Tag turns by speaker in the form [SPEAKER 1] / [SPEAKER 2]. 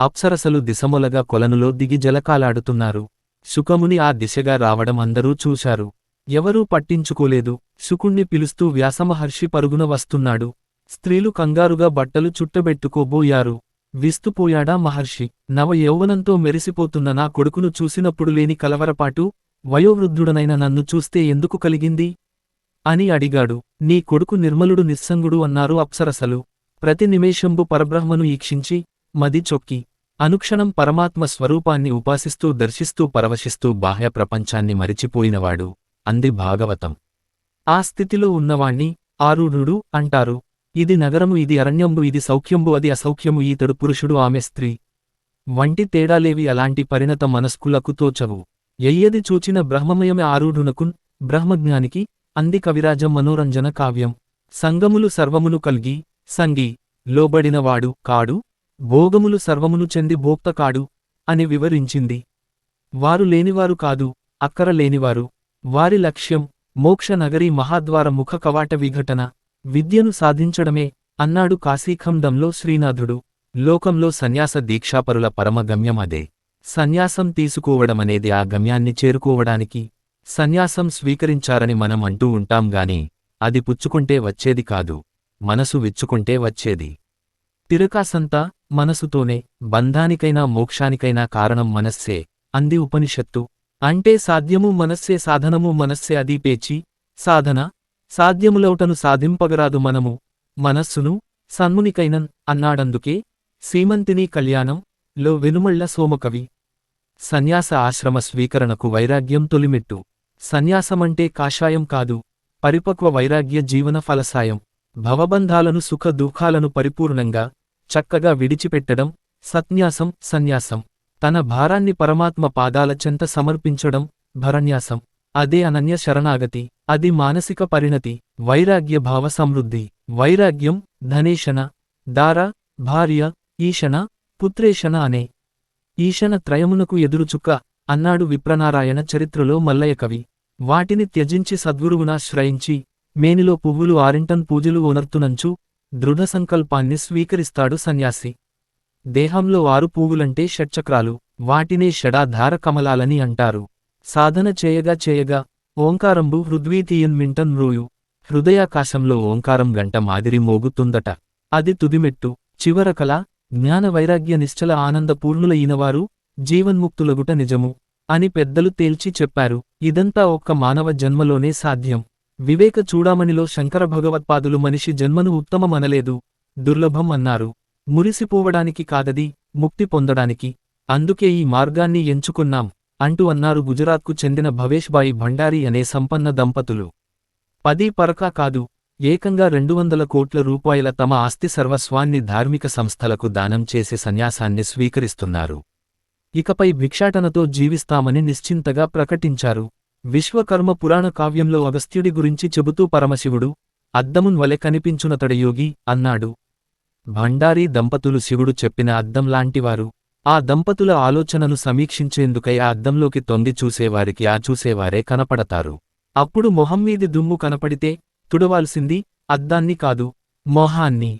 [SPEAKER 1] అప్సరసలు దిశమొలగా కొలనులో దిగి జలకాలాడుతున్నారు. శుకముని ఆ దిశగా రావడం అందరూ చూశారు. ఎవరూ పట్టించుకోలేదు. శుకుణ్ణి పిలుస్తూ వ్యాసమహర్షి పరుగున వస్తున్నాడు. స్త్రీలు కంగారుగా బట్టలు చుట్టబెట్టుకోబోయారు. విస్తుపోయాడా మహర్షి? నవ యౌవనంతో మెరిసిపోతున్న నా కొడుకును చూసినప్పుడు లేని కలవరపాటు వయోవృద్ధుడనైన నన్ను చూస్తే ఎందుకు కలిగింది? అని అడిగాడు. నీ కొడుకు నిర్మలుడు నిస్సంగుడు అన్నారు అప్సరసలు. ప్రతి నిమేషంబు పరబ్రహ్మను ఈక్షించి మది చొక్కి. అనుక్షణం పరమాత్మ స్వరూపాన్ని ఉపాసిస్తూ దర్శిస్తూ పరవశిస్తూ బాహ్య ప్రపంచాన్ని మరిచిపోయినవాడు అంది భాగవతం. ఆ స్థితిలో ఉన్నవాణ్ణి ఆరుణుడు అంటారు. ఇది నగరము ఇది అరణ్యంబు ఇది సౌఖ్యంబు అది అసౌఖ్యము ఈతడు పురుషుడు ఆమె స్త్రీ. వంటి తేడాలేవి అలాంటి పరిణత మనస్కులకు తోచవు. ఎయ్యది చూచిన బ్రహ్మమయమే ఆరూఢునకున్ బ్రహ్మజ్ఞానికి అంది కవిరాజం మనోరంజన కావ్యం. సంగములు సర్వమును కల్గి సంగి లోబడినవాడు కాడు భోగములు సర్వమును చెంది భోక్త కాడు అని వివరించింది. వారు లేనివారు కాదు అక్కర లేనివారు. వారి లక్ష్యం మోక్ష నగరి మహాద్వార ముఖ కవాట విఘటన. విద్యను సాధించడమే అన్నాడు కాశీఖండంలో శ్రీనాథుడు. లోకంలో సన్యాస దీక్షాపరుల పరమగమ్యం అదే. సన్యాసం తీసుకోవడమనేది ఆ గమ్యాన్ని చేరుకోవడానికి సన్యాసం స్వీకరించారని మనం అంటూ ఉంటాం గాని అది పుచ్చుకుంటే వచ్చేది కాదు. మనసు విచ్చుకుంటే వచ్చేది. తిరకాసంతా మనసుతోనే బంధానికైనా మోక్షానికైనా కారణం మనస్సే అంది ఉపనిషత్తు. అంటే సాధ్యము మనస్సే సాధనము మనస్సే అది పేచి సాధన సాధ్యములౌటను సాధింపగరాదు మనము మనస్సును సన్మునికైనన్ అన్నాడందుకే సీమంతిని కళ్యాణం లో వెనుమళ్ళ సోమకవి. సన్యాస ఆశ్రమ స్వీకరణకు వైరాగ్యం తొలిమెట్టు. సన్యాసమంటే కాషాయం కాదు పరిపక్వ వైరాగ్య జీవన ఫలసాయం. భవబంధాలను సుఖ దుఃఖాలను పరిపూర్ణంగా చక్కగా విడిచిపెట్టడం సత్న్యాసం సన్యాసం. తన భారాన్ని పరమాత్మ పాదాల చెంత సమర్పించడం భరన్యాసం అదే అనన్య శరణాగతి. అది మానసిక పరిణతి. వైరాగ్య భావ సమృద్ధి. వైరాగ్యం ధనేషణ దార భార్య ఈషణ పుత్రేషణ అనే. ఈశన త్రయమునకు ఎదురుచుక్క అన్నాడు విప్రనారాయణ చరిత్రలో మల్లయ్య కవి. వాటిని త్యజించి సద్గురువునాశ్రయించి మేనిలో పువ్వులు ఆరింటన్ పూజలు ఉనర్తునంచు దృఢ సంకల్పాన్ని స్వీకరిస్తాడు సన్యాసి. దేహంలో ఆరు పువ్వులంటే షట్చక్రాలు వాటినే షడాధార కమలాలని అంటారు. సాధన చేయగా చేయగా ఓంకారంబు హృద్వీతీయన్ మింటన్ మ్రూయు. హృదయాకాశంలో ఓంకారం గంట మాదిరి మోగుతుందట. అది తుదిమెట్టు చివరకల జ్ఞాన వైరాగ్య నిశ్చల ఆనందపూర్ణుల ఈనవారు జీవన్ముక్తులగుట నిజము అని పెద్దలు తేల్చి చెప్పారు. ఇదంతా ఒక్క మానవ జన్మలోనే సాధ్యం. వివేక చూడామణిలో శంకర భగవత్పాదులు మనిషి జన్మను ఉత్తమమనలేదు దుర్లభం అన్నారు. మురిసిపోవడానికి కాదది ముక్తి పొందడానికి. అందుకే ఈ మార్గాన్ని ఎంచుకున్నాం అంటూ అన్నారు గుజరాత్కు చెందిన భవేష్బాయి భండారి అనే సంపన్న దంపతులు. పది పరకా కాదు ఏకంగా రెండు వందల కోట్ల రూపాయల తమ ఆస్తి సర్వస్వాన్ని ధార్మిక సంస్థలకు దానం చేసే సన్యాసాన్ని స్వీకరిస్తున్నారు. ఇకపై భిక్షాటనతో జీవిస్తామని నిశ్చింతగా ప్రకటించారు. విశ్వకర్మ పురాణ కావ్యంలో అగస్త్యుడి గురించి చెబుతూ పరమశివుడు అద్దమున్ వలె కనిపించునతడ యోగి అన్నాడు. భండారీ దంపతులు శివుడు చెప్పిన అద్దం లాంటివారు ఆ దంపతుల ఆలోచనను సమీక్షించేందుకై ఆ అద్దంలోకి తొంగి చూసేవారికి ఆ చూసేవారే కనపడతారు. అప్పుడు మొహమ్మీది దుమ్ము కనపడితే తుడవాల్సింది అద్దాన్ని కాదు మొహాన్ని.